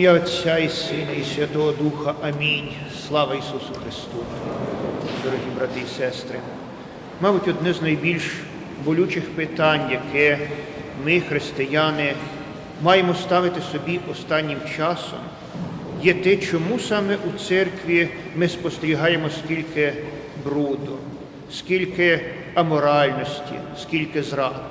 ім'я Отця і Сина, і Святого Духа. Амінь. Слава Ісусу Христу. Дорогі брати і сестри, мабуть, одне з найбільш болючих питань, яке ми, християни, маємо ставити собі останнім часом, є те, чому саме у церкві ми спостерігаємо скільки бруду, скільки аморальності, скільки зрад.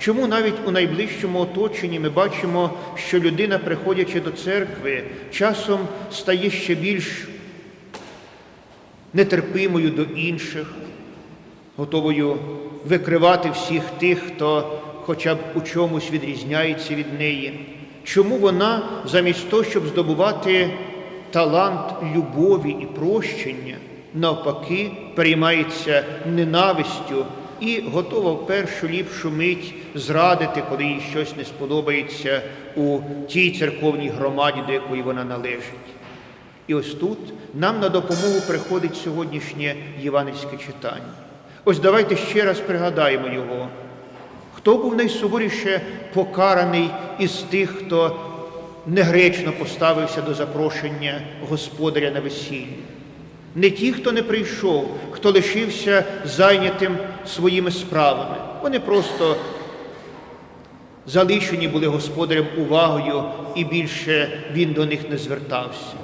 Чому навіть у найближчому оточенні ми бачимо, що людина, приходячи до церкви, часом стає ще більш нетерпимою до інших, готовою викривати всіх тих, хто хоча б у чомусь відрізняється від неї? Чому вона замість того, щоб здобувати талант любові і прощення, навпаки, переймається ненавистю і готова в першу ліпшу мить зрадити, коли їй щось не сподобається у тій церковній громаді, до якої вона належить. І ось тут нам на допомогу приходить сьогоднішнє євангельське читання. Ось давайте ще раз пригадаємо його. Хто був найсуворіше покараний із тих, хто негречно поставився до запрошення господаря на весілля? Не ті, хто не прийшов, хто лишився зайнятим своїми справами. Вони просто залишені були господарем увагою, і більше він до них не звертався.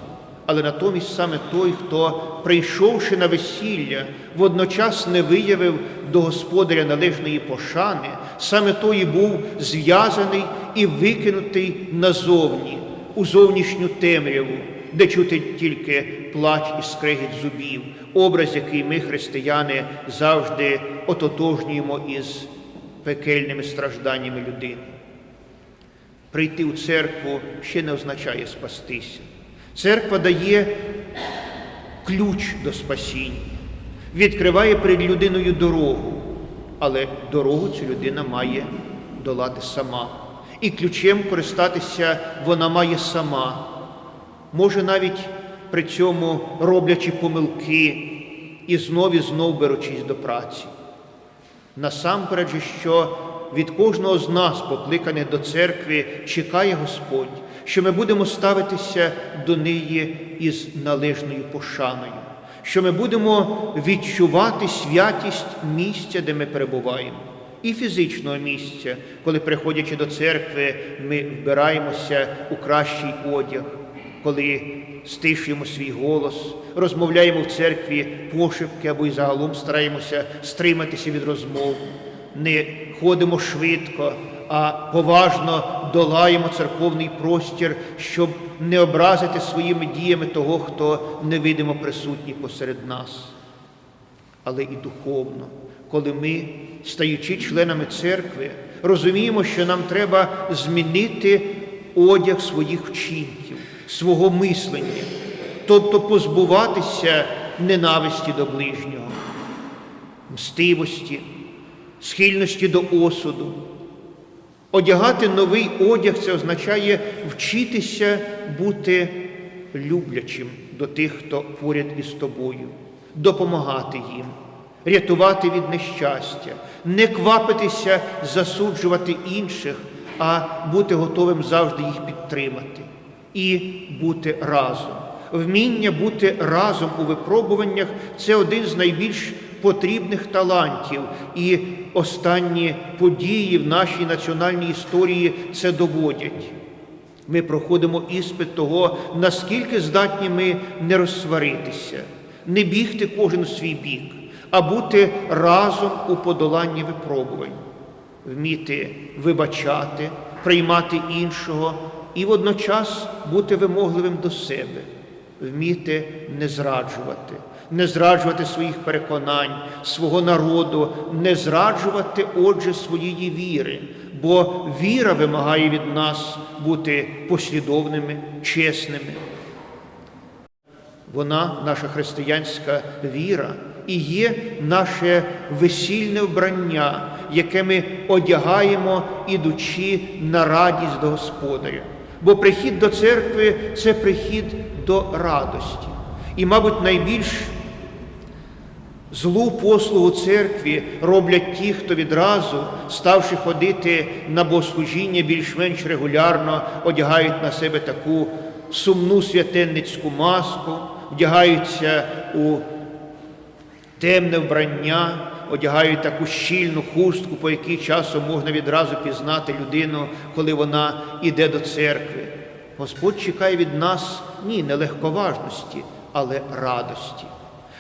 Але натомість саме той, хто, прийшовши на весілля, водночас не виявив до господаря належної пошани, саме той і був зв'язаний і викинутий назовні, у зовнішню темряву, де чути тільки плач і скрегіт зубів, образ, який ми, християни, завжди ототожнюємо із пекельними стражданнями людини. Прийти у церкву ще не означає спастися. Церква дає ключ до спасіння, відкриває перед людиною дорогу, але дорогу цю людина має долати сама. І ключем користатися вона має сама. Може навіть при цьому роблячи помилки і знов і знов беручись до праці. Насамперед, що від кожного з нас, покликаних до церкви, чекає Господь, що ми будемо ставитися до неї із належною пошаною, що ми будемо відчувати святість місця, де ми перебуваємо, і фізичного місця, коли, приходячи до церкви, ми вбираємося у кращий одяг, коли стишуємо свій голос, розмовляємо в церкві пошепки або й загалом стараємося стриматися від розмов, не ходимо швидко, а поважно долаємо церковний простір, щоб не образити своїми діями того, хто невидимо присутній посеред нас. Але і духовно, коли ми, стаючи членами церкви, розуміємо, що нам треба змінити одяг своїх вчинків, свого мислення, тобто позбуватися ненависті до ближнього, мстивості, схильності до осуду. Одягати новий одяг це означає вчитися бути люблячим до тих, хто поряд із тобою, допомагати їм, рятувати від нещастя, не квапитися засуджувати інших, а бути готовим завжди їх підтримати і бути разом. Вміння бути разом у випробуваннях це один з найбільш потрібних талантів, і останні події в нашій національній історії це доводять. Ми проходимо іспит того, наскільки здатні ми не розсваритися, не бігти кожен у свій бік, а бути разом у подоланні випробувань, вміти вибачати, приймати іншого і водночас бути вимогливим до себе, вміти не зраджувати, не зраджувати своїх переконань, свого народу, не зраджувати, отже, своєї віри, бо віра вимагає від нас бути послідовними, чесними. Вона, наша християнська віра, і є наше весільне вбрання, яке ми одягаємо, ідучи на радість до Господаря. Бо прихід до церкви це прихід до радості. І, мабуть, найбільш Злу послугу церкві роблять ті, хто відразу, ставши ходити на богослужіння більш-менш регулярно, одягають на себе таку сумну святенницьку маску, вдягаються у темне вбрання, одягають таку щільну хустку, по якій часом можна відразу пізнати людину, коли вона іде до церкви. Господь чекає від нас ні, не легковажності, але радості.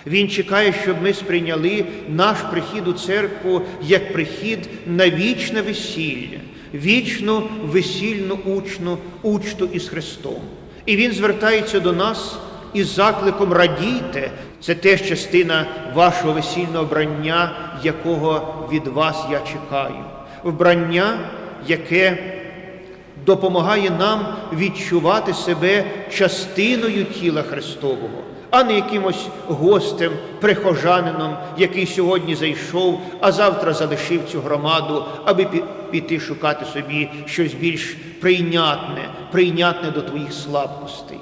Він чекає, щоб ми сприйняли наш прихід у церкву як прихід на вічне весілля, вічну весільну учну, учту із Христом. І Він звертається до нас із закликом радійте. Це теж частина вашого весільного вбрання, якого від вас я чекаю. Вбрання, яке допомагає нам відчувати себе частиною тіла Христового, а не якимось гостем, прихожанином, який сьогодні зайшов, а завтра залишив цю громаду, аби піти шукати собі щось більш прийнятне, прийнятне до твоїх слабкостей.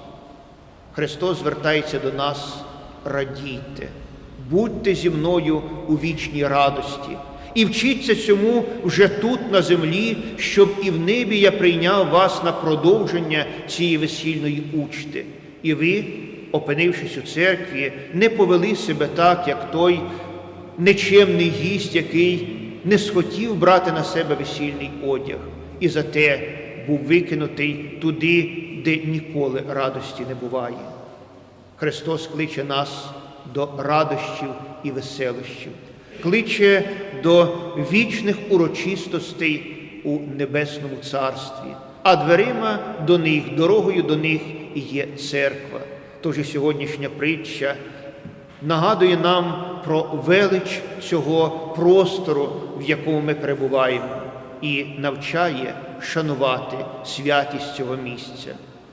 Христос звертається до нас, радійте, будьте зі мною у вічній радості. І вчіться цьому вже тут, на землі, щоб і в небі я прийняв вас на продовження цієї весільної учти. І ви, опинившись у церкві, не повели себе так, як той нечемний гість, який не схотів брати на себе весільний одяг, і зате був викинутий туди, де ніколи радості не буває. Христос кличе нас до радощів і веселощів, кличе до вічних урочистостей у небесному царстві, а дверима до них, дорогою до них є церква. Тож і сьогоднішня притча нагадує нам про велич цього простору, в якому ми перебуваємо, і навчає шанувати святість цього місця.